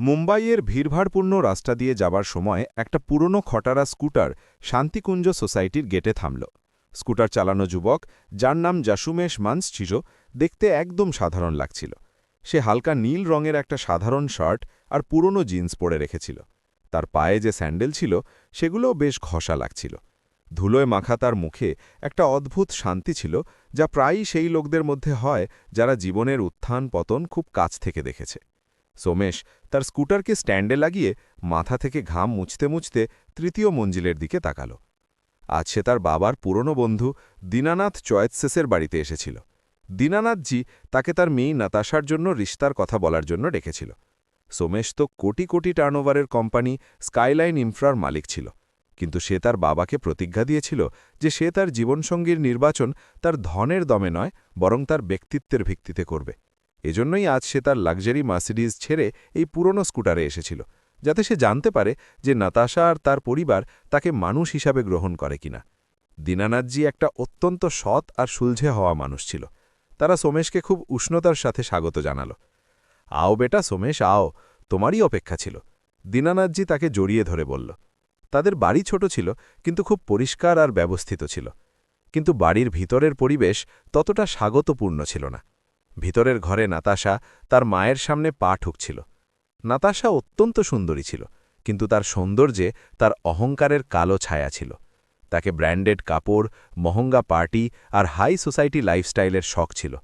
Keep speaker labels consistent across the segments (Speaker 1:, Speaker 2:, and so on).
Speaker 1: মুম্বাইয়ের ভিড়ভাড়পূর্ণ রাস্তা দিয়ে যাবার সময় একটা পুরনো খটারা স্কুটার শান্তিকুঞ্জ সোসাইটির গেটে থামল। স্কুটার চালানো যুবক, যার নাম জাসুমেশ মান্স ছিল, দেখতে একদম সাধারণ লাগছিল। সে হালকা নীল রঙের একটা সাধারণ শার্ট আর পুরনো জিন্স পরে রেখেছিল। তার পায়ে যে স্যান্ডেল ছিল, সেগুলোও বেশ ঘষা লাগছিল। ধুলোয় মাখা তার মুখে একটা অদ্ভুত শান্তি ছিল, যা প্রায়ই সেই লোকদের মধ্যে হয় যারা জীবনের উত্থান পতন খুব কাছ থেকে দেখেছে। সোমেশ তার স্কুটারকে স্ট্যান্ডে লাগিয়ে মাথা থেকে ঘাম মুছতে মুছতে তৃতীয় মঞ্জিলের দিকে তাকাল। আজ সে তার বাবার পুরনো বন্ধু দীনানাথ চয়েৎসেসের বাড়িতে এসেছিল। দীনানাথজি তাকে তার মেয়ে নাতাশার জন্য রিস্তার কথা বলার জন্য ডেকেছিল। সোমেশ তো কোটি কোটি টার্নওভারের কোম্পানি স্কাইলাইন ইনফ্রার মালিক ছিল, কিন্তু সে তার বাবাকে প্রতিজ্ঞা দিয়েছিল যে সে তার জীবনসঙ্গীর নির্বাচন তার ধনের দমে নয়, বরং তার ব্যক্তিত্বের ভিত্তিতে করবে। এজন্যই আজ সে তার লাক্সারি মার্সিডিজ ছেড়ে এই পুরনো স্কুটারে এসেছিল, যাতে সে জানতে পারে যে নাতাশা আর তার পরিবার তাকে মানুষ হিসাবে গ্রহণ করে কিনা। দীনানাথজি একটা অত্যন্ত সৎ আর সুলঝে হওয়া মানুষ ছিল। তারা সোমেশকে খুব উষ্ণতার সাথে স্বাগত জানাল। আও বেটা সোমেশ, আও, তোমারই অপেক্ষা ছিল। দীনানাথজি তাকে জড়িয়ে ধরে বলল। তাদের বাড়ি ছোট ছিল, কিন্তু খুব পরিষ্কার আর ব্যবস্থিত ছিল। কিন্তু বাড়ির ভিতরের পরিবেশ ততটা স্বাগতপূর্ণ ছিল না। ভিতরের ঘরে নাতাশা তার মায়ের সামনে পা ঠুকছিল। নাতাশা অত্যন্ত সুন্দরী ছিল, কিন্তু তার সৌন্দর্যে তার অহংকারের কালো ছায়া ছিল। তাকে ব্র্যান্ডেড কাপড়, মহঙ্গা পার্টি আর হাই সোসাইটি লাইফস্টাইলের শখ ছিল।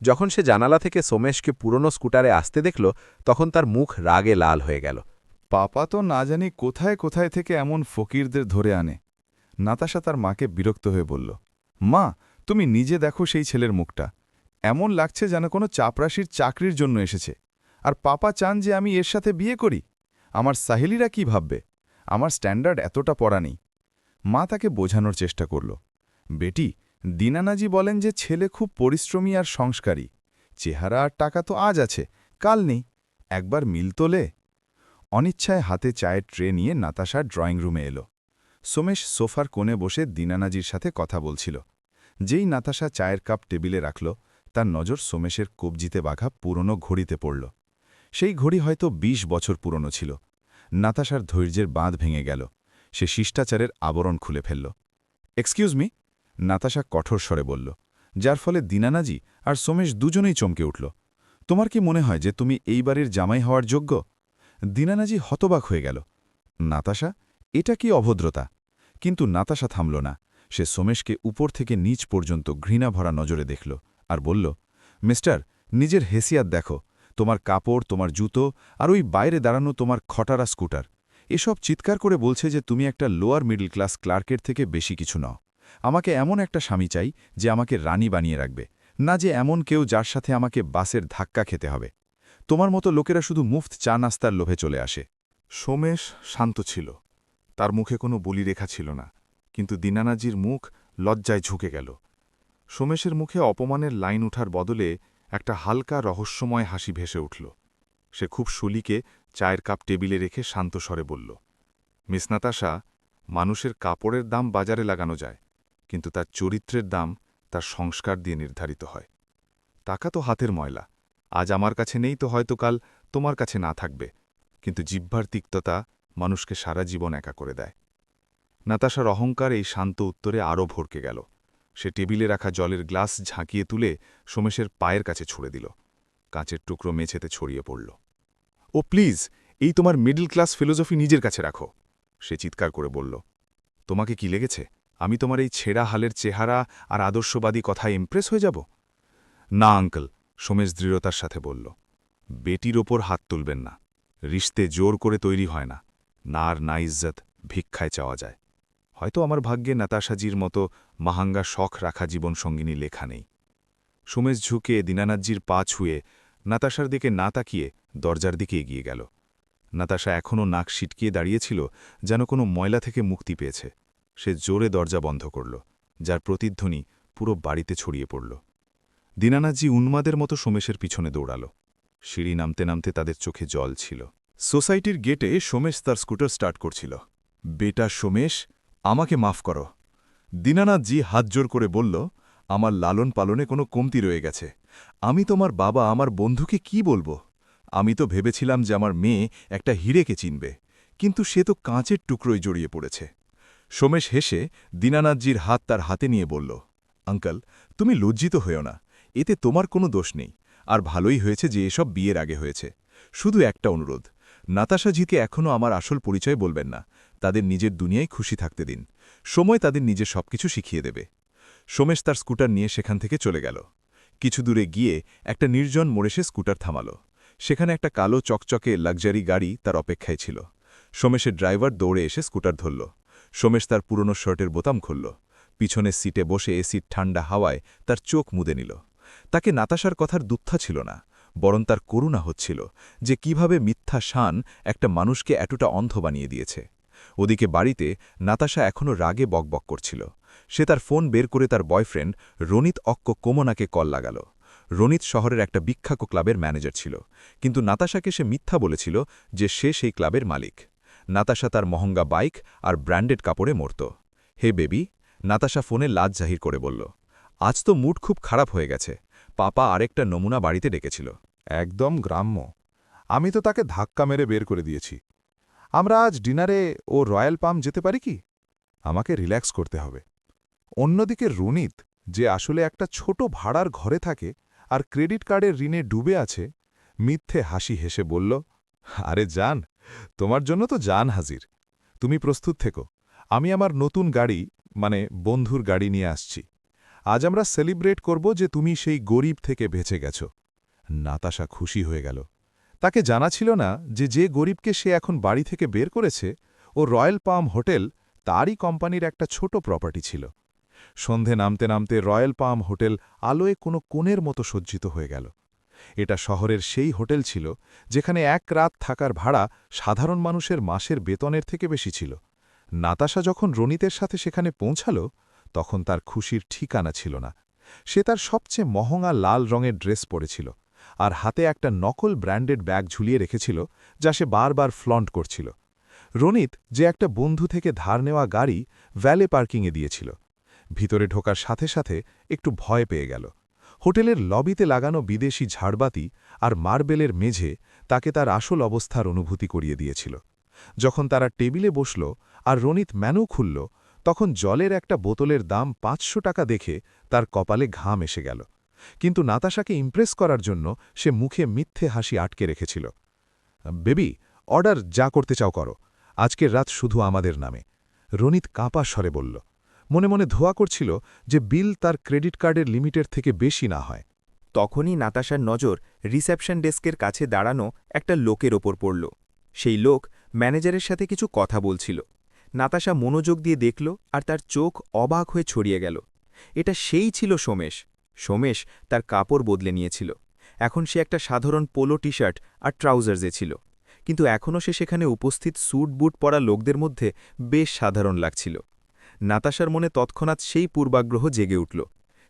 Speaker 1: যখন সে জানালা থেকে সোমেশকে পুরনো স্কুটারে আসতে দেখল, তখন তার মুখ রাগে লাল হয়ে গেল।
Speaker 2: পাপা তো না জানি কোথায় কোথায় থেকে এমন ফকিরদের ধরে আনে। নাতাশা তার মাকে বিরক্ত হয়ে বলল, মা, তুমি নিজে দেখো সেই ছেলের মুখটা। এমন লাগছে যেন কোনো চাপরাশির চাকরির জন্য এসেছে। আর পাপা চান যে আমি এর সাথে বিয়ে করি? আমার সাহেলিরা কি ভাববে? আমার স্ট্যান্ডার্ড এতটা পড়া নেই। মা তাকে বোঝানোর চেষ্টা করল। বেটি, দিনানাজি বলেন যে ছেলে খুব পরিশ্রমী আর সংস্কারী। চেহারা আর টাকা তো আজ আছে, কাল নেই। একবার মিল তোলে। অনিচ্ছায় হাতে চায়ের ট্রে নিয়ে নাতাশা ড্রয়িং রুমে এলো। সোমেশ সোফার কোণে বসে দিনানাজির সাথে কথা বলছিল। যেই নাতাশা চায়ের কাপ টেবিলে রাখল তার নজর সোমেশের কবজিতে বাঘা পুরনো ঘড়িতে পড়ল। সেই ঘড়ি হয়তো ২০ বছর পুরনো ছিল। নাতাশার ধৈর্যের বাঁধ ভেঙে গেল। সে শিষ্টাচারের আবরণ খুলে ফেলল। এক্সকিউজ মি নাতাশা কঠোর স্বরে বলল, যার ফলে দিনানাজি আর সোমেশ দুজনেই চমকে উঠল। তোমার কি মনে হয় যে তুমি এই বাড়ির জামাই হওয়ার যোগ্য? দিনানাজি হতবাক হয়ে গেল। নাতাশা, এটা কি অভদ্রতা? কিন্তু নাতাশা থামল না। সে সোমেশকে উপর থেকে নিচ পর্যন্ত ঘৃণা ভরা নজরে দেখল। আর বলল, মিস্টার, নিজের হেসিয়াত দেখো। তোমার কাপড়, তোমার জুতো আর ওই বাইরে দাঁড়ানো তোমার খটারা স্কুটার। এসব চিৎকার করে বলছে যে তুমি একটা লোয়ার মিডল ক্লাস ক্লার্কের থেকে বেশি কিছু নও। আমাকে এমন একটা স্বামী চাই যে আমাকে রানী বানিয়ে রাখবে, না যে এমন কেউ যার সাথে আমাকে বাসের ধাক্কা খেতে হবে। তোমার মতো লোকেরা শুধু মুফত চা নাস্তার লোভে চলে আসে। সোমেশ শান্ত ছিল। তার মুখে কোনো বলি রেখা ছিল না, কিন্তু দিনানাজির মুখ লজ্জায় ঝুঁকে গেল। সোমেশের মুখে অপমানের লাইন উঠার বদলে একটা হালকা রহস্যময় হাসি ভেসে উঠল। সে খুব শুলিকে চায়ের কাপ টেবিলে রেখে শান্ত স্বরে বলল, মিস নাতাশা, মানুষের কাপড়ের দাম বাজারে লাগানো যায়, কিন্তু তার চরিত্রের দাম তার সংস্কার দিয়ে নির্ধারিত হয়। টাকা তো হাতের ময়লা, আজ আমার কাছে নেই তো হয়তো কাল তোমার কাছে না থাকবে, কিন্তু জিহ্বার তিক্ততা মানুষকে সারা জীবন একা করে দেয়। নাতাশার অহংকার এই শান্ত উত্তরে আরও ভরকে গেল। সে টেবিলে রাখা জলের গ্লাস ঝাঁকিয়ে তুলে সোমেশের পায়ের কাছে ছুড়ে দিল। কাঁচের টুকরো মেঝেতে ছড়িয়ে পড়ল। ও, প্লিজ, এই তোমার মিডল ক্লাস ফিলোজফি নিজের কাছে রাখো। সে চিৎকার করে বলল, তোমাকে কি লেগেছে? আমি তোমার এই ছেঁড়া হালের চেহারা আর আদর্শবাদী কথায় ইমপ্রেস হয়ে যাব? না আঙ্কল সোমেশ দৃঢ়তার সাথে বলল, বেটির ওপর হাত তুলবেন না। রিশতে জোর করে তৈরি হয় না। না আর না ইজ্জত ভিক্ষায় চাওয়া যায়। হয়তো আমার ভাগ্যে নাতাশাজির মতো মাহাঙ্গা শখ রাখা জীবনসঙ্গিনী লেখা নেই। সুমেশ ঝুঁকে দীনানাথজির পা ছুঁয়ে নাতাশার দিকে না তাকিয়ে দরজার দিকে এগিয়ে গেল। নাতাশা এখনও নাক সিটকিয়ে দাঁড়িয়েছিল যেন কোনো ময়লা থেকে মুক্তি পেয়েছে। সে জোরে দরজা বন্ধ করল, যার প্রতিধ্বনি পুরো বাড়িতে ছড়িয়ে পড়ল। দীনানাথজি উন্মাদের মতো সোমেশের পিছনে দৌড়াল। সিঁড়ি নামতে নামতে তাদের চোখে জল ছিল। সোসাইটির গেটে সোমেশ তার স্কুটার স্টার্ট করছিল। বেটা সোমেশ, আমাকে মাফ করো। দীনানাথজি হাত জোর করে বলল, আমার লালন পালনে কোনো কমতি রয়ে গেছে। আমি তোমার বাবা, আমার বন্ধুকে কি বলব? আমি তো ভেবেছিলাম যে আমার মেয়ে একটা হিরেকে চিনবে, কিন্তু সে তো কাঁচের টুকরোয় জড়িয়ে পড়েছে। সোমেশ হেসে দীনানাথজির হাত তার হাতে নিয়ে বলল, আঙ্কাল, তুমি লজ্জিত হয়েও না, এতে তোমার কোনো দোষ নেই, আর ভালোই হয়েছে যে এসব বিয়ের আগে হয়েছে। শুধু একটা অনুরোধ, নাতাশাজিকে এখনও আমার আসল পরিচয় বলবেন না, তাদের নিজের দুনিয়ায় খুশি থাকতে দিন। সময় তাদের নিজের সবকিছু শিখিয়ে দেবে। সোমেশ তার স্কুটার নিয়ে সেখান থেকে চলে গেল। কিছু দূরে গিয়ে একটা নির্জন মোড়ে সে স্কুটার থামাল। সেখানে একটা কালো চকচকে লাক্সারি গাড়ি তার অপেক্ষায় ছিল। সোমেশের ড্রাইভার দৌড়ে এসে স্কুটার ধরল। সোমেশ তার পুরনো শার্টের বোতাম খুলল। পিছনের সিটে বসে এসির ঠান্ডা হাওয়ায় তার চোখ মুদে নিল। তাকে নাতাশার কথার দুঃখা ছিল না, বরং তার করুণা হচ্ছিল যে কীভাবে মিথ্যা শান একটা মানুষকে এতটা অন্ধ বানিয়ে দিয়েছে। ওদিকে বাড়িতে নাতাশা এখনও রাগে বকবক করছিল। সে তার ফোন বের করে তার বয়ফ্রেন্ড রনিত অক্ক কোমনাকে কল লাগাল। রনিত শহরের একটা বিখ্যাত ক্লাবের ম্যানেজার ছিল, কিন্তু নাতাশাকে সে মিথ্যা বলেছিল যে সে সেই ক্লাবের মালিক। নাতাশা তার মহঙ্গা বাইক আর ব্র্যান্ডেড কাপড়ে মরত। হে বেবি, নাতাশা ফোনে লাজ জাহির করে বলল, আজ তো মুড খুব খারাপ হয়ে গেছে। পাপা আরেকটা নমুনা বাড়িতে ডেকেছিল।
Speaker 3: একদম গ্রাম্য। আমি তো তাকে ধাক্কা মেরে বের করে দিয়েছি। আমরা আজ ডিনারে ও রয়্যাল পাম যেতে পারি কি? আমাকে রিল্যাক্স করতে হবে। অন্যদিকে রুনিত, যে আসলে একটা ছোট ভাড়ার ঘরে থাকে আর ক্রেডিট কার্ডের ঋণে ডুবে আছে, মিথ্যে হাসি হেসে বলল, আরে জান, তোমার জন্য তো জান হাজির। তুমি প্রস্তুত থেকো। আমি আমার নতুন গাড়ি মানে বন্ধুর গাড়ি নিয়ে আসছি। আজ আমরা সেলিব্রেট করব যে তুমি সেই গরিব থেকে বেঁচে গেছো। নাতাশা খুশি হয়ে গেল। তাকে জানা ছিল না যে যে গরিবকে সে এখন বাড়ি থেকে বের করেছে, ও রয়্যাল পাম হোটেল তারই কোম্পানির একটা ছোট প্রপার্টি ছিল। সন্ধে নামতে নামতে রয়্যাল পাম হোটেল আলোয় কোনো কোণের মতো সজ্জিত হয়ে গেল। এটা শহরের সেই হোটেল ছিল, যেখানে এক রাত থাকার ভাড়া সাধারণ মানুষের মাসের বেতনের থেকে বেশি ছিল। নাতাশা যখন রনিতের সাথে সেখানে পৌঁছাল, তখন তার খুশির ঠিকানা ছিল না। সে তার সবচেয়ে মহঙা লাল রঙের ড্রেস পরেছিল। আর হাতে একটা নকল ব্র্যান্ডেড ব্যাগ ঝুলিয়ে রেখেছিল, যা সে বারবার ফ্লন্ট করছিল। রনিত যে একটা বন্ধু থেকে ধার নেওয়া গাড়ি ভ্যালে পার্কিংয়ে দিয়েছিল। ভিতরে ঢোকার সাথে সাথে একটু ভয় পেয়ে গেল। হোটেলের লবিতে লাগানো বিদেশি ঝাড়বাতি আর মার্বেলের মেঝে তাকে তার আসল অবস্থার অনুভূতি করিয়ে দিয়েছিল। যখন তারা টেবিলে বসল আর রনিত ম্যানু খুলল, তখন জলের একটা বোতলের দাম পাঁচশো টাকা দেখে তার কপালে ঘাম এসে গেল। কিন্তু নাতাশাকে ইমপ্রেস করার জন্য সে মুখে মিথ্যে হাসি আটকে রেখেছিল। বেবি অর্ডার যা করতে চাও করো। আজকের রাত শুধু আমাদের নামে। রনিত কাঁপা স্বরে বলল। মনে মনে ধোয়া করছিল যে বিল তার ক্রেডিট কার্ডের লিমিটের থেকে বেশি না হয়।
Speaker 4: তখনই নাতাশার নজর রিসেপশন ডেস্কের কাছে দাঁড়ানো একটা লোকের ওপর পড়ল। সেই লোক ম্যানেজারের সাথে কিছু কথা বলছিল। নাতাশা মনোযোগ দিয়ে দেখল আর তার চোখ অবাক হয়ে ছড়িয়ে গেল। এটা সেই ছিল সোমেশ। সোমেশ তার কাপড় বদলে নিয়েছিল। এখন সে একটা সাধারণ পোলো টি শার্ট আর ট্রাউজার্সে ছিল। কিন্তু এখনও সে সেখানে উপস্থিত স্যুট বুট পরা লোকদের মধ্যে বেশ সাধারণ লাগছিল। নাতাশার মনে তৎক্ষণাৎ সেই পূর্বাগ্রহ জেগে উঠল।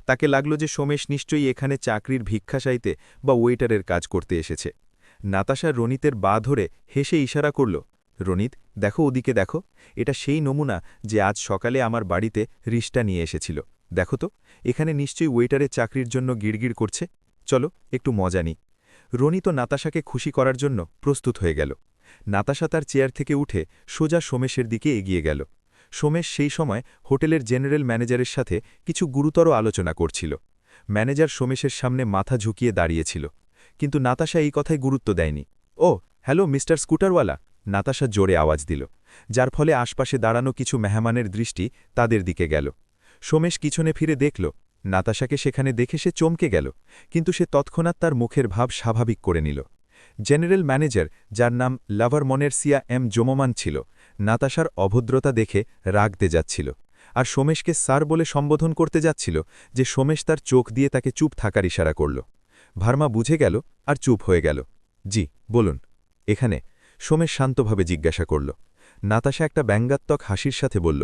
Speaker 4: তাকে লাগল যে সোমেশ নিশ্চয়ই এখানে চাকরির ভিক্ষা চাইতে বা ওয়েটারের কাজ করতে এসেছে। নাতাশা রনিতের বা ধরে হেসে ইশারা করল, রনিত, দেখো ওদিকে দেখো, এটা সেই নমুনা যে আজ সকালে আমার বাড়িতে রিসটা নিয়ে এসেছিল। দেখো তো, এখানে নিশ্চয়ই ওয়েটারের চাকরির জন্য গিড়গিড় করছে। চলো, একটু মজা নিই। রনিত নাতাশাকে খুশি করার জন্য প্রস্তুত হয়ে গেল। নাতাশা তার চেয়ার থেকে উঠে সোজা সোমেশের দিকে এগিয়ে গেল। সোমেশ সেই সময় হোটেলের জেনারেল ম্যানেজারের সাথে কিছু গুরুতর আলোচনা করছিল। ম্যানেজার সোমেশের সামনে মাথা ঝুঁকিয়ে দাঁড়িয়েছিল। কিন্তু নাতাশা এই কথায় গুরুত্ব দেয়নি। ও, হ্যালো, মিস্টার স্কুটারওয়ালা! নাতাশা জোরে আওয়াজ দিল, যার ফলে আশপাশে দাঁড়ানো কিছু মেহমানের দৃষ্টি তাদের দিকে গেল। সোমেশ পিছনে ফিরে দেখল, নাতাশাকে সেখানে দেখে সে চমকে গেল, কিন্তু সে তৎক্ষণাৎ তার মুখের ভাব স্বাভাবিক করে নিল। জেনারেল ম্যানেজার, যার নাম লাভার মনেরসিয়া এম জোমমান ছিল, নাতাশার অভদ্রতা দেখে রাগতে যাচ্ছিল, আর সোমেশকে স্যার বলে সম্বোধন করতে যাচ্ছিল যে সোমেশ তার চোখ দিয়ে তাকে চুপ থাকার ইশারা করল। ভার্মা বুঝে গেল আর চুপ হয়ে গেল। জি, বলুন। এখানে সোমেশ শান্তভাবে জিজ্ঞাসা করল। নাতাশা একটা ব্যঙ্গাত্মক হাসির সাথে বলল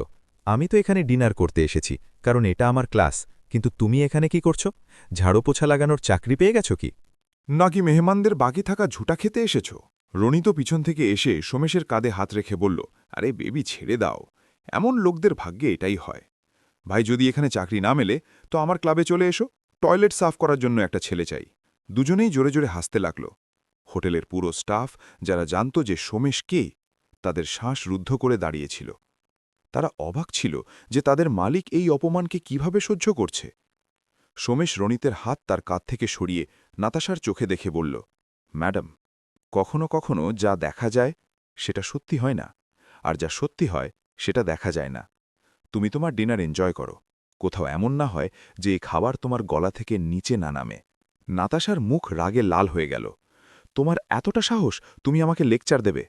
Speaker 4: আমি তো এখানে ডিনার করতে এসেছি, কারণ এটা আমার ক্লাস। কিন্তু তুমি এখানে কি করছ? ঝাড়ু পোছা লাগানোর চাকরি পেয়ে গেছো কি?
Speaker 3: নাকি মেহমানদের বাকি থাকা ঝুটা খেতে এসেছ? রণিত পিছন থেকে এসে সোমেশের কাঁধে হাত রেখে বলল, আরে বেবি, ছেড়ে দাও। এমন লোকদের ভাগ্যে এটাই হয়। ভাই, যদি এখানে চাকরি না মেলে, তো আমার ক্লাবে চলে এসো। টয়লেট সাফ করার জন্য একটা ছেলে চাই। দুজনেই জোরে জোরে হাসতে লাগল। হোটেলের পুরো স্টাফ, যারা জানত যে সোমেশ কে, তাদের শ্বাস রুদ্ধ করে দাঁড়িয়েছিল। তারা অবাক ছিল যে তাদের মালিক এই অপমানকে কীভাবে সহ্য করছে। সোমেশ রণিতের হাত তার কাঁধ থেকে সরিয়ে নাতাশার চোখে দেখে বলল, ম্যাডাম, কখনো কখনো যা দেখা যায় সেটা সত্যি হয় না, আর যা সত্যি হয় সেটা দেখা যায় না। তুমি তোমার ডিনার এনজয় করো, কোথাও এমন না হয় যে খাবার তোমার গলা থেকে নিচে না নামে। নাতাশার মুখ রাগে লাল হয়ে গেল, তোমার এতটা সাহস, তুমি আমাকে লেকচার দেবে।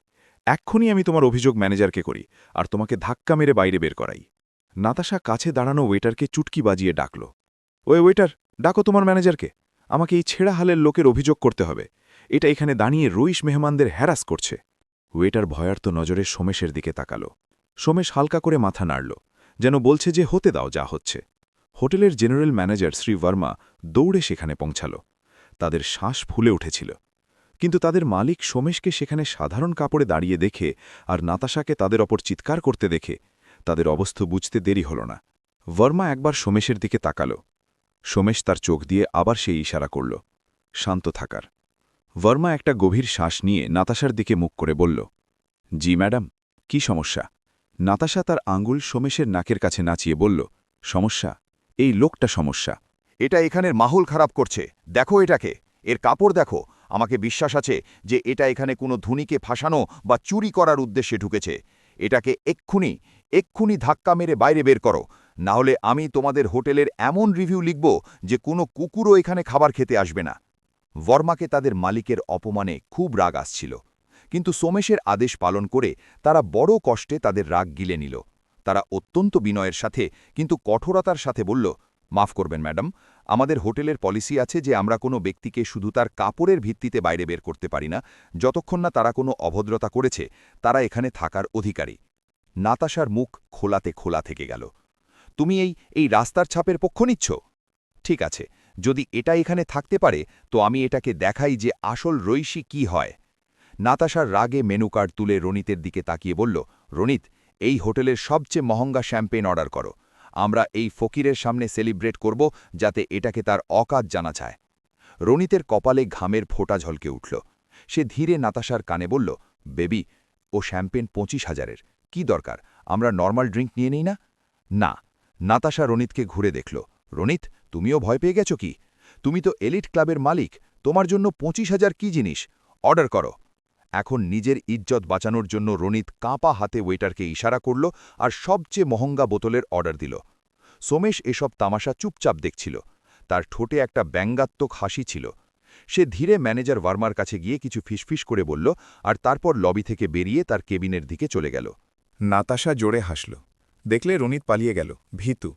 Speaker 3: এক্ষুনি আমি তোমার অভিযোগ ম্যানেজারকে করি আর তোমাকে ধাক্কা মেরে বাইরে বের করাই। নাতাশা কাছে দাঁড়ানো ওয়েটারকে চুটকি বাজিয়ে ডাকল। ওয়ে ওয়েটার, ডাকো তোমার ম্যানেজারকে। আমাকে এই ছেঁড়া হালের লোকের অভিযোগ করতে হবে। এটা এখানে দাঁড়িয়ে রইশ মেহমানদের হ্যারাস করছে। ওয়েটার ভয়ার্ত নজরে সোমেশের দিকে তাকাল। সোমেশ হালকা করে মাথা নাড়ল, যেন বলছে যে হতে দাও যা হচ্ছে। হোটেলের জেনারেল ম্যানেজার শ্রী ভার্মা দৌড়ে সেখানে পৌঁছাল। তাদের শ্বাস ফুলে উঠেছিল। কিন্তু তাদের মালিক সোমেশকে সেখানে সাধারণ কাপড়ে দাঁড়িয়ে দেখে আর নাতাশাকে তাদের ওপর চিৎকার করতে দেখে। তাদের অবস্থা বুঝতে দেরি হল না। বর্মা একবার সোমেশের দিকে তাকাল। সোমেশ তার চোখ দিয়ে আবার সেই ইশারা করল। শান্ত থাকার। বর্মা একটা গভীর শ্বাস নিয়ে নাতাশার দিকে মুখ করে বলল, জি, ম্যাডাম, কি সমস্যা? নাতাশা তার আঙ্গুল সোমেশের নাকের কাছে নাচিয়ে বলল, সমস্যা? এই লোকটা সমস্যা।
Speaker 5: এটা এখানের মাহল খারাপ করছে। দেখো এটাকে। এর কাপড় দেখো। আমাকে বিশ্বাস আছে যে এটা এখানে কোনো ধুনিকে ফাঁসানো বা চুরি করার উদ্দেশ্যে ঢুকেছে। এটাকে এক্ষুনি এক্ষুনি ধাক্কা মেরে বাইরে বের করো। না হলে আমি তোমাদের হোটেলের এমন রিভিউ লিখব যে কোনো কুকুরও এখানে খাবার খেতে আসবে না। বর্মাকে তাদের মালিকের অপমানে খুব রাগ আসছিল। কিন্তু সোমেশের আদেশ পালন করে তারা বড় কষ্টে তাদের রাগ গিলে নিল। তারা অত্যন্ত বিনয়ের সাথে, কিন্তু কঠোরতার সাথে বলল, মাফ করবেন, ম্যাডাম। আমাদের হোটেলের পলিসি আছে যে আমরা কোনো ব্যক্তিকে শুধু তার কাপড়ের ভিত্তিতে বাইরে বের করতে পারি না, যতক্ষণ না তারা কোনো অভদ্রতা করেছে, তারা এখানে থাকার অধিকারী। নাতাশার মুখ খোলাতে খোলা থেকে গেল। তুমি এই এই রাস্তার ছাপের পক্ষ নিচ্ছ? ঠিক আছে, যদি এটা এখানে থাকতে পারে, তো আমি এটাকে দেখাই যে আসল রৈশি কি হয়। নাতাশার রাগে মেনু কার্ড তুলে রনিতের দিকে তাকিয়ে বলল, রনিত, এই হোটেলের সবচেয়ে মহঙ্গা শ্যাম্পেন অর্ডার করো। আমরা এই ফকিরের সামনে সেলিব্রেট করব যাতে এটাকে তার অকাজ জানা চায় রনিতের কপালে ঘামের ফোঁটা ঝলকে উঠল। সে ধীরে নাতাশার কানে বলল, বেবি, ও শ্যাম্পেন পঁচিশ হাজারের। কি দরকার? আমরা নর্মাল ড্রিঙ্ক নিয়ে নেই না? না। নাতাশা রনিতকে ঘুরে দেখল। রনিত, তুমিও ভয় পেয়ে গেছ কি? তুমি তো এলিট ক্লাবের মালিক। তোমার জন্য পঁচিশ হাজার কি জিনিস? অর্ডার করো। এখন নিজের ইজ্জত বাঁচানোর জন্য রনিত কাঁপা হাতে ওয়েটারকে ইশারা করল আর সবচেয়ে মহঙ্গা বোতলের অর্ডার দিল। সোমেশ এসব তামাশা চুপচাপ দেখছিল। তার ঠোঁটে একটা ব্যঙ্গাত্মক হাসি ছিল। সে ধীরে ম্যানেজার ভার্মার কাছে গিয়ে কিছু ফিসফিস করে বলল আর তারপর লবি থেকে বেরিয়ে তার কেবিনের দিকে চলে গেল।
Speaker 2: নাতাশা জোরে হাসল। দেখলে রনিত পালিয়ে গেল। ভীতু,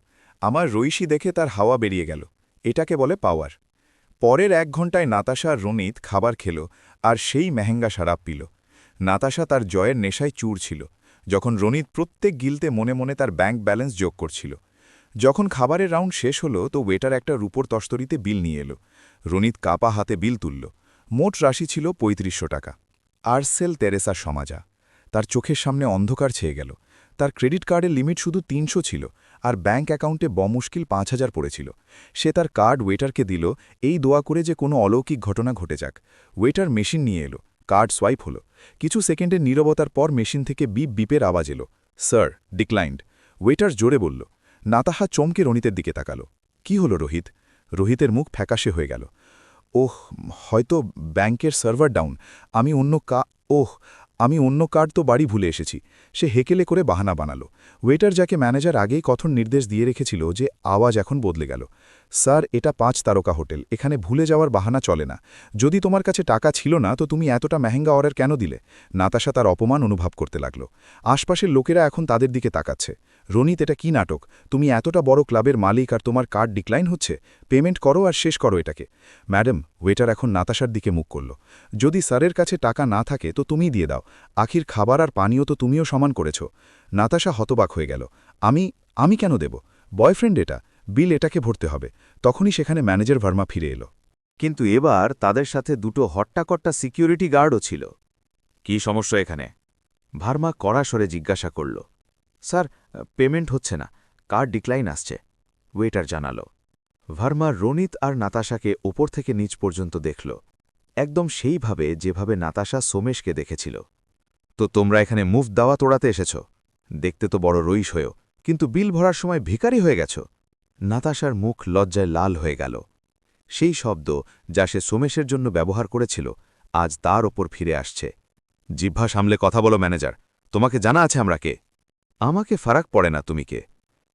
Speaker 2: আমার রইসি দেখে তার হাওয়া বেরিয়ে গেল। এটাকে বলে পাওয়ার। পরের এক ঘন্টায় নাতাশা আর রনিত খাবার খেল আর সেই মেহেঙ্গা শারাপ পিল। নাতাশা তার জয়ের নেশায় চুর ছিল, যখন রনিত প্রত্যেক গিলতে মনে মনে তার ব্যাংক ব্যালেন্স যোগ করছিল। যখন খাবারের রাউন্ড শেষ হলো তো ওয়েটার একটা রূপর তস্তরিতে বিল নিয়ে এলো। রনিত কাপা হাতে বিল তুলল। মোট রাশি ছিল পঁয়ত্রিশশো টাকা। আরসেল তেরেসা সমাজা। তার চোখের সামনে অন্ধকার ছেয়ে গেল। তার ক্রেডিট কার্ডের লিমিট শুধু তিনশো ছিল। আর ব্যাঙ্ক অ্যাকাউন্টে বমুশকিল পাঁচ হাজার পড়েছিল। সে তার কার্ড ওয়েটারকে দিল, এই দোয়া করে যে কোনো অলৌকিক ঘটনা ঘটে যাক। ওয়েটার মেশিন নিয়ে এলো, কার্ড সোয়াইপ হলো। কিছু সেকেন্ডের নীরবতার পর মেশিন থেকে বিপ বিপের আওয়াজ এলো। Sir, declined. ওয়েটার জোরে বলল, নাতাহা চমকে রনিতের দিকে তাকালো। কি হলো রোহিত? রোহিতের মুখ ফ্যাকাশে হয়ে গেল। ওহ, হয়তো ব্যাংকের সার্ভার ডাউন। আমি অন্য কা ওহ আমি অন্য কার্ড তো বাড়ি ভুলে এসেছি। সে হেকেলে করে বাহানা বানালো। ওয়েটার যাকে ম্যানেজার আগেই কথন নির্দেশ দিয়ে রেখেছিল যে আওয়াজ এখন বদলে গেল। স্যার, এটা পাঁচ তারকা হোটেল। এখানে ভুলে যাওয়ার বাহানা চলে না। যদি তোমার কাছে টাকা ছিল না, তো তুমি এতটা মেহেঙ্গা অর্ডার কেন দিলে? নাতাশা তার অপমান অনুভব করতে লাগল। আশপাশের লোকেরা এখন তাদের দিকে তাকাচ্ছে। রনিত এটা কি নাটক? তুমি এতটা বড় ক্লাবের মালিক আর তোমার কার্ড ডিক্লাইন হচ্ছে। পেমেন্ট করো আর শেষ করো এটাকে। ম্যাডাম ওয়েটার এখন নাতাশার দিকে মুখ করল। যদি স্যারের কাছে টাকা না থাকে তো তুমি দিয়ে দাও। আখির খাবার আর পানীয় তো তুমিও সমান করেছ। নাতাশা হতবাক হয়ে গেল। আমি আমি কেন দেব? বয়ফ্রেন্ড এটা। বিল এটাকে ভরতে হবে। তখনই সেখানে ম্যানেজার ভার্মা ফিরে এলো।
Speaker 1: কিন্তু এবার তাদের সাথে দুটো হট্টাকট্টা সিকিউরিটি গার্ডও ছিল। কি সমস্যা এখানে? ভার্মা কড়া স্বরে জিজ্ঞাসা করল স্যার পেমেন্ট হচ্ছে না, কার ডিক্লাইন আসছে? ওয়েটার জানাল। ভার্মা রনিত আর নাতাশাকে ওপর থেকে নিচ পর্যন্ত দেখল। একদম সেইভাবে যেভাবে নাতাশা সোমেশকে দেখেছিল। তো তোমরা এখানে মুভ দাওয়া তোড়াতে এসেছ? দেখতে তো বড় রইস হয়েও, কিন্তু বিল ভরার সময় ভিখারি হয়ে গেছ? নাতাশার মুখ লজ্জায় লাল হয়ে গেল। সেই শব্দ যা সে সোমেশের জন্য ব্যবহার করেছিল, আজ তার ওপর ফিরে আসছে। জিহ্বা সামলে কথা বলো, ম্যানেজার। তোমাকে জানা আছে আমরা কে? আমাকে ফারাক পড়ে না তুমি কে?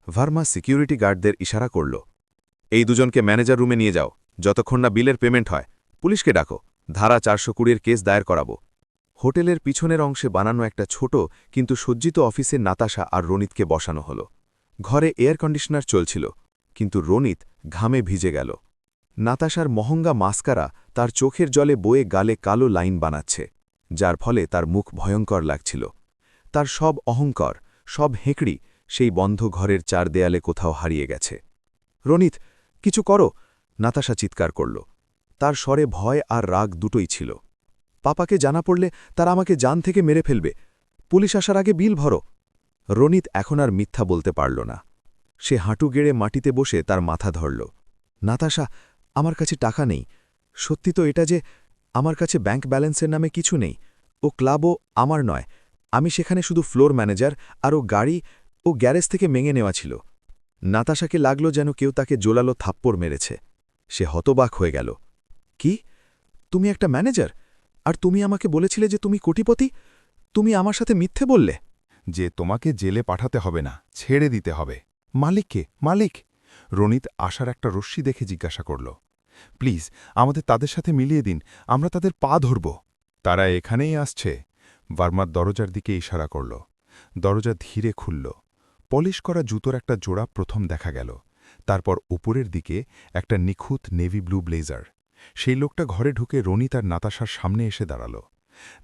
Speaker 1: ভার্মা সিকিউরিটি গার্ডদের ইশারা করল। এই দুজনকে ম্যানেজার রুমে নিয়ে যাও। যতক্ষণ না বিলের পেমেন্ট হয়, পুলিশকে ডাকো। ধারা চারশো কুড়ির কেস দায়ের করাবো। হোটেলের পিছনের অংশে বানানো একটা ছোট কিন্তু সজ্জিত অফিসে নাতাশা আর রনিতকে বসানো হল। ঘরে এয়ার কন্ডিশনার চলছিল, কিন্তু রনিত ঘামে ভিজে গেল। নাতাশার মহঙ্গা মাস্কারা তার চোখের জলে বয়ে গালে কালো লাইন বানাচ্ছে, যার ফলে তার মুখ ভয়ঙ্কর লাগছিল। তার সব অহংকার সব হেঁকড়ি সেই বন্ধ ঘরের চার দেয়ালে কোথাও হারিয়ে গেছে। রনিত, কিছু করো? নাতাশা চিৎকার করল। তার স্বরে ভয় আর রাগ দুটোই ছিল। পাপাকে জানা পড়লে তারা আমাকে জান থেকে মেরে ফেলবে। পুলিশ আসার আগে বিল ভরো। রনিত এখন আর মিথ্যা বলতে পারল না। সে হাঁটু গেড়ে মাটিতে বসে তার মাথা ধরল। নাতাশা, আমার কাছে টাকা নেই। সত্যি তো এটা যে, আমার কাছে ব্যাংক ব্যালেন্সের নামে কিছু নেই। ও ক্লাবও আমার নয়। আমি সেখানে শুধু ফ্লোর ম্যানেজার আর ও গাড়ি ও গ্যারেজ থেকে মেঙে নেওয়া ছিল। নাতাশাকে লাগল যেন কেউ তাকে জোলালো থাপ্পড় মেরেছে। সে হতবাক হয়ে গেল। কি? তুমি একটা ম্যানেজার? আর তুমি আমাকে বলেছিলে যে তুমি কোটিপতি? তুমি আমার সাথে মিথ্যে বললে?
Speaker 3: যে তোমাকে জেলে পাঠাতে হবে না, ছেড়ে দিতে হবে। মালিককে মালিক? রনিত আশার একটা রশ্মি দেখে জিজ্ঞাসা করল। প্লিজ, আমাদের তাদের সাথে মিলিয়ে দিন, আমরা তাদের পা ধরব। তারা এখানেই আসছে। ভার্মার দরজার দিকে ইশারা করল। দরজা ধীরে খুলল। পলিশ করা জুতোর একটা জোড়া প্রথম দেখা গেল। তারপর উপরের দিকে একটা নিখুঁত নেভি ব্লু ব্লেজার। সেই লোকটা ঘরে ঢুকে রনি তার নাতাশার সামনে এসে দাঁড়াল।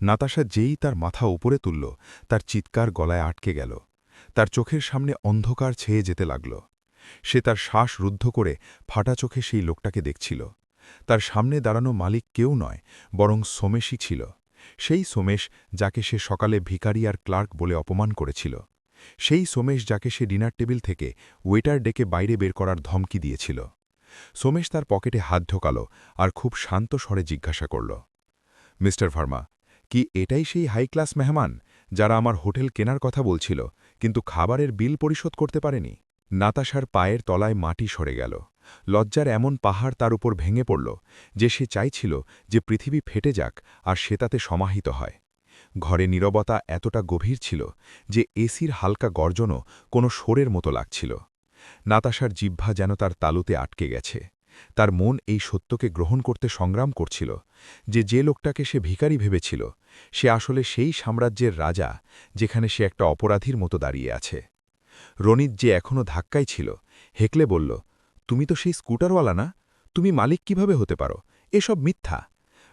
Speaker 3: নাতাশা যেই তার মাথা উপরে তুলল, তার চিৎকার গলায় আটকে গেল। তার চোখের সামনে অন্ধকার ছেয়ে যেতে লাগল। সে তার শ্বাস রুদ্ধ করে ফাটা চোখে সেই লোকটাকে দেখছিল। তার সামনে দাঁড়ানো মালিক কেউ নয়, বরং সোমেশই ছিল। সেই সোমেশ যাকে সে সকালে ভিকারি আর ক্লার্ক বলে অপমান করেছিল। সেই সোমেশ যাকে সে ডিনার টেবিল থেকে ওয়েটার ডেকে বাইরে বের করার ধমকি দিয়েছিল। সোমেশ তার পকেটে হাত ঢোকাল আর খুব শান্ত স্বরে জিজ্ঞাসা করল, মিস্টার ভার্মা, কি এটাই সেই হাই ক্লাস মেহমান যারা আমার হোটেল কেনার কথা বলছিল, কিন্তু খাবারের বিল পরিশোধ করতে পারেনি? নাতাশার পায়ের তলায় মাটি সরে গেল। লজ্জার এমন পাহাড় তার উপর ভেঙে পড়ল যে সে চাইছিল যে পৃথিবী ফেটে যাক আর সে তাতে সমাহিত হয়। ঘরে নীরবতা এতটা গভীর ছিল যে এসির হালকা গর্জনও কোনো সোরের মতো লাগছিল। নাতাশার জিহ্বা যেন তার তালুতে আটকে গেছে। তার মন এই সত্যকে গ্রহণ করতে সংগ্রাম করছিল যে যে লোকটাকে সে ভিখারি ভেবেছিল, সে আসলে সেই সাম্রাজ্যের রাজা যেখানে সে একটা অপরাধীর মতো দাঁড়িয়ে আছে। রনিত যে এখনও ধাক্কায় ছিল, হেকলে বলল তুমি তো সেই স্কুটারওয়ালা না? তুমি মালিক কীভাবে হতে পারো? এসব মিথ্যা।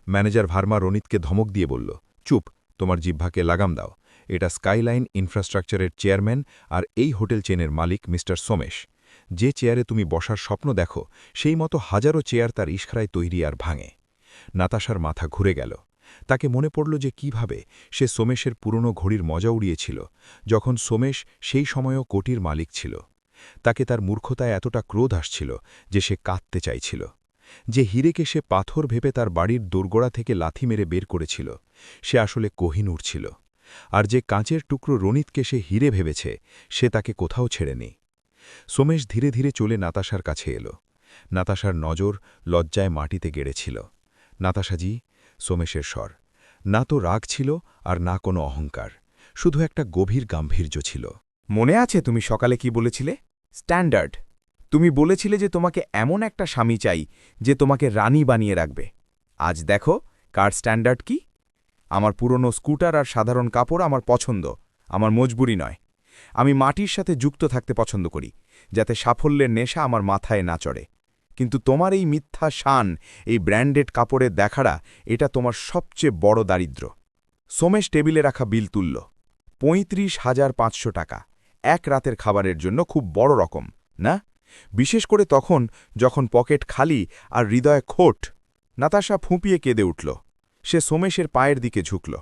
Speaker 3: ম্যানেজার ভার্মা রনিতকে ধমক দিয়ে বলল, চুপ, তোমার জিহ্বাকে লাগাম দাও। এটা স্কাইলাইন ইনফ্রাস্ট্রাকচারের চেয়ারম্যান আর এই হোটেল চেনের মালিক মিস্টার সোমেশ। যে চেয়ারে তুমি বসার স্বপ্ন দেখো, সেই মতো হাজারো চেয়ার তার ইশখারায় তৈরি আর ভাঙে। নাতাশার মাথা ঘুরে গেল। তাকে মনে পড়ল যে কীভাবে সে সোমেশের পুরনো ঘড়ির মজা উড়িয়েছিল, যখন সোমেশ সেই সময়ও কোটির মালিক ছিল। তাকে তার মূর্খতায় এতটা ক্রোধ আসছিল যে সে কাঁদতে চাইছিল। যে হিরেকে সে পাথর ভেবে তার বাড়ির দোরগোড়া থেকে লাথি মেরে বের করেছিল, সে আসলে কোহিনুর ছিল আর যে কাঁচের টুকরো রনিতকে সে হিরে ভেবেছে, সে তাকে কোথাও ছেড়েনি। সোমেশ ধীরে ধীরে চলে নাতাশার কাছে এলো। নাতাশার নজর লজ্জায় মাটিতে গেড়েছিল। নাতাশাজি সোমেশের স্বর, না তো রাগ ছিল আর না কোনো অহংকার, শুধু একটা গভীর গাম্ভীর্য ছিল।
Speaker 4: মনে আছে তুমি সকালে কি বলেছিলে? স্ট্যান্ডার্ড। তুমি বলেছিলে যে তোমাকে এমন একটা স্বামী চাই যে তোমাকে রানী বানিয়ে রাখবে। আজ দেখো, কার স্ট্যান্ডার্ড কি? আমার পুরনো স্কুটার আর সাধারণ কাপড় আমার পছন্দ, আমার মজবুরি নয়। আমি মাটির সাথে যুক্ত থাকতে পছন্দ করি, যাতে সাফল্যের নেশা আমার মাথায় না চড়ে। কিন্তু তোমার এই মিথ্যা শান, এই ব্র্যান্ডেড কাপড়ের দেখাড়া এটা তোমার সবচেয়ে বড় দারিদ্র সোমেশ টেবিলে রাখা বিল তুলল। পঁয়ত্রিশ হাজার পাঁচশো টাকা। এক রাতের খাবারের জন্য খুব বড় রকম, না? বিশেষ করে তখন যখন পকেট খালি আর হৃদয় খোট, নাতাশা ফুঁপিয়ে কেঁদে উঠল। সে সোমেশের পায়ের দিকে ঝুঁকল।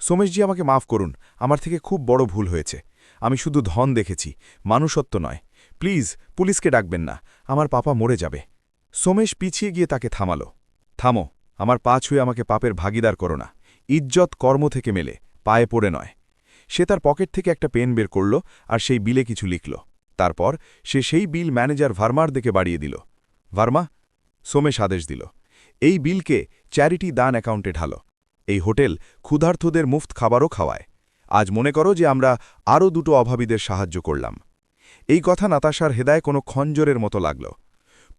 Speaker 4: সোমেশজি আমাকে মাফ করুন, আমার থেকে খুব বড় ভুল হয়েছে। আমি শুধু ধন দেখেছি, মানুষত্ব নয়। প্লিজ, পুলিশকে ডাকবেন না, আমার পাপা মরে যাবে। সোমেশ পিছিয়ে গিয়ে তাকে থামাল। থামো,
Speaker 2: আমার পা ছুঁয়ে আমাকে পাপের ভাগিদার করো না। ইজ্জত কর্ম থেকে মেলে, পায়ে পড়ে নয়। সে তার পকেট থেকে একটা পেন বের করল আর সেই বিলে কিছু লিখল। তারপর সে সেই বিল ম্যানেজার ভার্মার দিকে বাড়িয়ে দিল। ভার্মা সোমেশ আদেশ দিল। এই বিলকে চ্যারিটি দান অ্যাকাউন্টে ঢালো। এই হোটেল ক্ষুধার্থদের মুফত খাবারও খাওয়ায়। আজ মনে করো যে আমরা আরও দুটো অভাবীদের সাহায্য করলাম। এই কথা নাতাশার হেদায় কোনো খঞ্জরের মতো লাগল।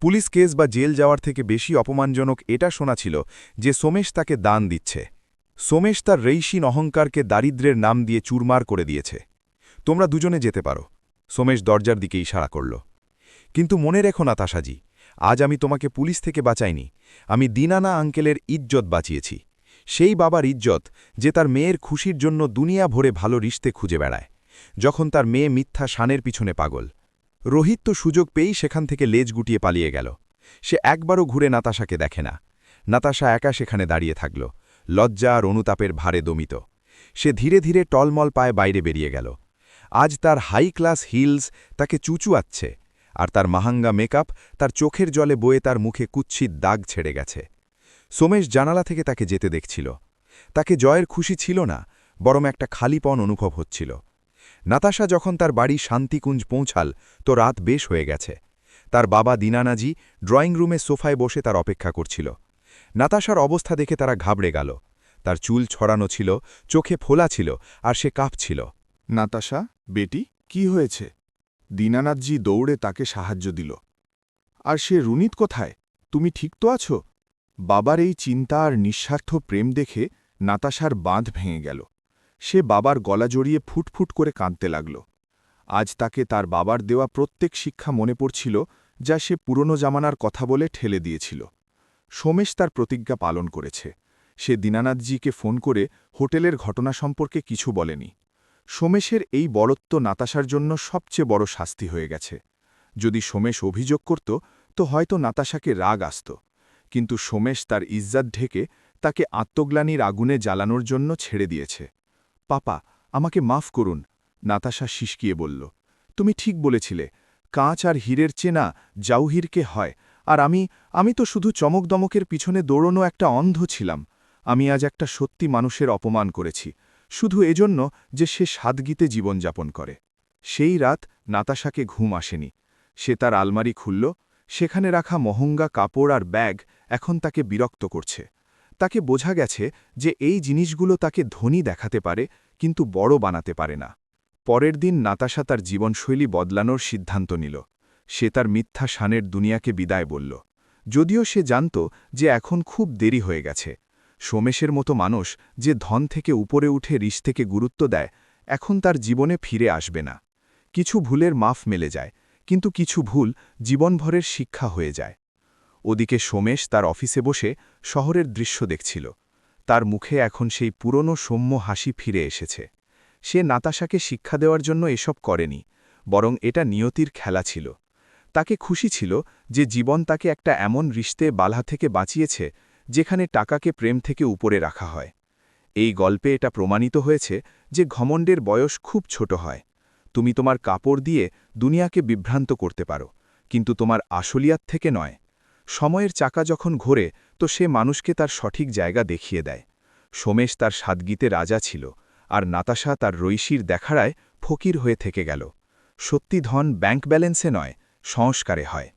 Speaker 2: পুলিশ কেস বা জেল যাওয়ার থেকে বেশি অপমানজনক এটা শোনা ছিল যে সোমেশ তাকে দান দিচ্ছে। সোমেশ তার রেইসিন অহংকারকে দারিদ্রের নাম দিয়ে চুরমার করে দিয়েছে। তোমরা দুজনে যেতে পারো। সোমেশ দরজার দিকে ইশারা করল। কিন্তু মনে রেখো নাতাশাজি আজ আমি তোমাকে পুলিশ থেকে বাঁচাইনি। আমি দিনানা আঙ্কেলের ইজ্জত বাঁচিয়েছি। সেই বাবার ইজ্জত যে তার মেয়ের খুশির জন্য দুনিয়া ভরে ভালো রিশতে খুঁজে বেড়ায়। যখন তার মেয়ে মিথ্যা শানের পিছনে পাগল। রোহিত তো সুযোগ পেয়েই সেখান থেকে লেজ গুটিয়ে পালিয়ে গেল। সে একবারও ঘুরে নাতাশাকে দেখে না। নাতাশা একা সেখানে দাঁড়িয়ে থাকল। লজ্জা আর অনুতাপের ভারে দমিত। সে ধীরে ধীরে টলমল পায়ে বাইরে বেরিয়ে গেল। আজ তার হাই ক্লাস হিলস তাকে চুচুয়াচ্ছে, আর তার মাহাঙ্গা মেকআপ তার চোখের জলে বয়ে তার মুখে কুচ্ছিত দাগ ছেড়ে গেছে। সোমেশ জানালা থেকে তাকে যেতে দেখছিল। তাকে জয়ের খুশি ছিল না, বরং একটা খালিপন অনুভব হচ্ছিল। নাতাশা যখন তার বাড়ি শান্তিকুঞ্জ পৌঁছাল, তো রাত বেশ হয়ে গেছে। তার বাবা দিনানাজি ড্রয়িং রুমে সোফায় বসে তার অপেক্ষা করছিল। নাতাশার অবস্থা দেখে তারা ঘাবড়ে গেল। তার চুল ছড়ানো ছিল, চোখে ফোলা ছিল, আর সে কাঁপছিল।
Speaker 3: নাতাশা, বেটি, কি হয়েছে? দীনানাথজি দৌড়ে তাকে সাহায্য দিল। আর সে রুনিত কোথায়? তুমি ঠিক তো আছো? বাবার এই চিন্তা আর নিঃস্বার্থ প্রেম দেখে নাতাশার বাঁধ ভেঙে গেল। সে বাবার গলা জড়িয়ে ফুটফুট করে কাঁদতে লাগল। আজ তাকে তার বাবার দেওয়া প্রত্যেক শিক্ষা মনে পড়ছিল, যা সে পুরনো জামানার কথা বলে ঠেলে দিয়েছিল। সোমেশ তার প্রতিজ্ঞা পালন করেছে। সে দীনানাথজিকে ফোন করে হোটেলের ঘটনা সম্পর্কে কিছু বলেনি। সোমেশের এই বড়ত্ব নাতাশার জন্য সবচেয়ে বড় শাস্তি হয়ে গেছে। যদি সোমেশ অভিযোগ করত, তো হয়তো নাতাশাকে রাগ আসত। কিন্তু সোমেশ তার ইজ্জাত ঢেকে তাকে আত্মগ্লানির আগুনে জ্বালানোর জন্য ছেড়ে দিয়েছে। পাপা, আমাকে মাফ করুন, নাতাশা শিসকিয়ে বলল। তুমি ঠিক বলেছিলে, কাঁচ আর হীরের চেনা জাউহিরকে হয় আর আমি আমি তো শুধু চমকদমকের পিছনে দৌড়নো একটা অন্ধ ছিলাম। আমি আজ একটা সত্যি মানুষের অপমান করেছি। শুধু এজন্য যে সে সাদগীতে জীবনযাপন করে। সেই রাত নাতাশাকে ঘুম আসেনি। সে তার আলমারি খুলল। সেখানে রাখা মহঙ্গা কাপড় আর ব্যাগ এখন তাকে বিরক্ত করছে। তাকে বোঝা গেছে যে এই জিনিসগুলো তাকে ধনী দেখাতে পারে, কিন্তু বড় বানাতে পারে না। পরের দিন নাতাশা তার জীবনশৈলী বদলানোর সিদ্ধান্ত নিল। সে তার মিথ্যা শানের দুনিয়াকে বিদায় বলল। যদিও সে জানত যে এখন খুব দেরি হয়ে গেছে। সোমেশের মতো মানুষ যে ধন থেকে উপরে উঠে রিস থেকে গুরুত্ব দেয়, এখন তার জীবনে ফিরে আসবে না। কিছু ভুলের মাফ মেলে যায়, কিন্তু কিছু ভুল জীবনভরের শিক্ষা হয়ে যায়। ওদিকে সোমেশ তার অফিসে বসে শহরের দৃশ্য দেখছিল। তার মুখে এখন সেই পুরনো সৌম্য হাসি ফিরে এসেছে। সে নাতাশাকে শিক্ষা দেওয়ার জন্য এসব করেনি, বরং এটা নিয়তির খেলা ছিল। তাকে খুশি ছিল যে জীবন তাকে একটা এমন রিশতে বালা থেকে বাঁচিয়েছে, যেখানে টাকাকে প্রেম থেকে উপরে রাখা হয়। এই গল্পে এটা প্রমাণিত হয়েছে যে ঘমণ্ডের বয়স খুব ছোট হয়। তুমি তোমার কাপড় দিয়ে দুনিয়াকে বিভ্রান্ত করতে পারো, কিন্তু তোমার আসলিয়াত থেকে নয়। সময়ের চাকা যখন ঘোরে, তো সে মানুষকে তার সঠিক জায়গা দেখিয়ে দেয়। সোমেশ তার সাদগীতে রাজা ছিল, আর নাতাশা তার রৈশির দেখারায় ফকির হয়ে থেকে গেল। সত্যি ধন ব্যাংক ব্যালেন্সে নয় সংস্কারে হয়।